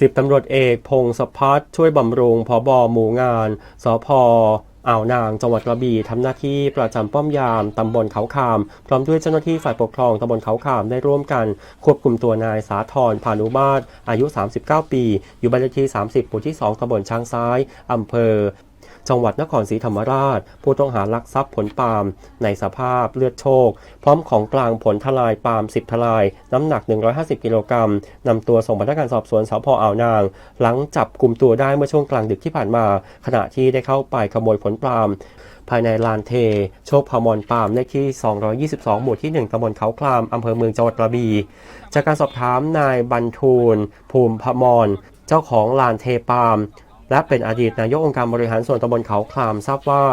สิบตำรวจเอกพงศพัฒน์ช่วยบำรุงพบอหมู่งานสพอ่าวนางจังหวัดกระบี่ทำหน้าที่ประจำป้อมยามตำบลเขาคาม พร้อมด้วยเจ้าหน้าที่ฝ่ายปกครองตำบลเขาคามได้ร่วมกัน ควบคุมตัวนายสาธรพานุมาตรอายุ 39 ปี อยู่บ้านเลขที่ 30หมู่ที่ 2ตำบลช้างซ้ายอำเภอ จังหวัดนครศรีธรรมราช ผู้ต้องหาลักทรัพย์ผลปาล์มในสภาพเลือดโชคพร้อมของกลางผลทลายปาล์ม10 ทลาย น้ำหนัก 150 กิโลกรัมนำตัวส่งพนักงานสอบสวนสพอ่าวนาง หลังจับกลุ่มตัวได้เมื่อช่วงกลางดึกที่ผ่านมา ขณะที่ได้เข้าไปขโมยผลปาล์มภายในลานเท โชคพมรปามเลขที่ 222 หมู่ที่ 1ตำบลเขาคลาม อำเภอเมืองจังหวัดกระบี่จากการสอบถามนายบรรทูล ภูมิพมร เจ้าของลานเทปาม และเป็นอดีตนายกองค์การบริหารส่วนตำบลเขาคลามทราบว่า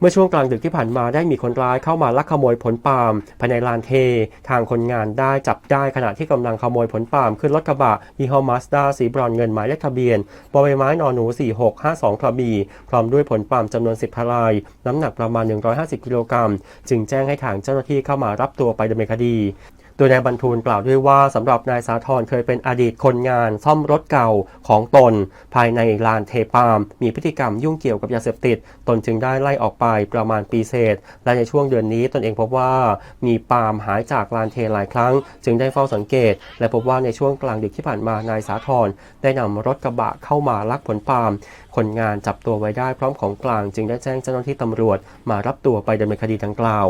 เมื่อช่วงกลางดึกที่ผ่านมาได้มีคนร้ายเข้ามาลักขโมยผลปาล์มภายในลานเท ทางคนงานได้จับได้ขณะที่กำลังขโมยผลปาล์มขึ้นรถกระบะยี่ห้อมาสด้าสีบรอนเงินหมายเลขทะเบียนบใบไม้นอนหนู 4652กระบี่พร้อมด้วยผลปาล์มจำนวน 10ทลาย น้ำหนักประมาณ 150 กิโลกรัมจึงแจ้งให้ทางเจ้าหน้าที่เข้ามารับตัวไปดำเนินคดี โดยนายบรรทูลกล่าวด้วยว่าสำหรับนายสาธรเคยเป็นอดีตคนงานซ่อมรถเก่าของตน ภายในลานเทปาม มีพฤติกรรมยุ่งเกี่ยวกับยาเสพติด ตนจึงได้ไล่ออกไปประมาณปีเศษ และในช่วงเดือนนี้ตนเองพบว่ามีปาล์มหายจากลานเทหลายครั้ง จึงได้เฝ้าสังเกต และพบว่าในช่วงกลางดึกที่ผ่านมานายสาธรได้นำรถกระบะเข้ามาลักผลปาล์มคนงานจับตัวไว้ได้พร้อมของกลาง จึงได้แจ้งเจ้าหน้าที่ตำรวจมารับตัวไปดำเนินคดีดังกล่าว